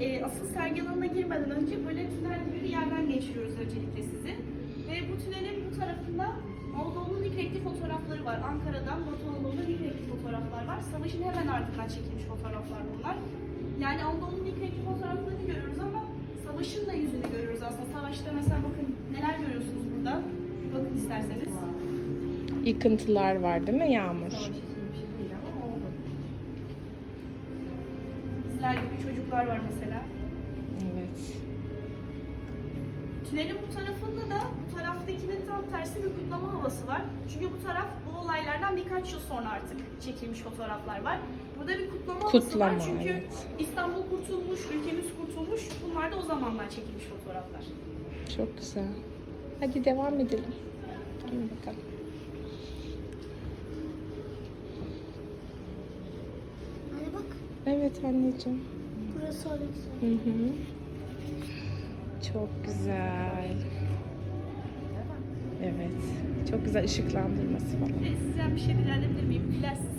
e, asıl sergi alanına girmeden önce böyle tünel gibi bir yerden geçiriyoruz öncelikle sizi. Ve bu tünelin bu tarafında Anadolu'nun ilk renkli fotoğrafları var. Ankara'dan Batı Anadolu'da ilk renkli fotoğraflar var. Savaşın hemen ardından çekilmiş fotoğraflar bunlar. Yani Anadolu'nun ilk renkli fotoğraflarını görüyoruz ama savaşın da yüzünü görüyoruz aslında. Savaşta mesela bakın neler görüyorsunuz burada. Bakın isterseniz. Yıkıntılar var değil mi Yağmur? Savaş için bir şey değil ama oldu. Bizler gibi çocuklar var mesela. Evet. Tünelin bu tarafında da bu taraftakinin tam tersi bir kutlama havası var. Çünkü bu taraf bu olaylardan birkaç yıl sonra artık çekilmiş fotoğraflar var. Burada bir kutlama, havası Kutlama, var çünkü evet. İstanbul kurtulmuş, ülkemiz kurtulmuş. Bunlar da o zamanlar çekilmiş fotoğraflar. Çok güzel. Hadi devam edelim. Hadi bakalım. Evet anneciğim. burası öyle Hı hı. Çok güzel. Evet. Çok güzel ışıklandırması falan. Ve sizden bir şey rica edebilir miyim? Dilerseniz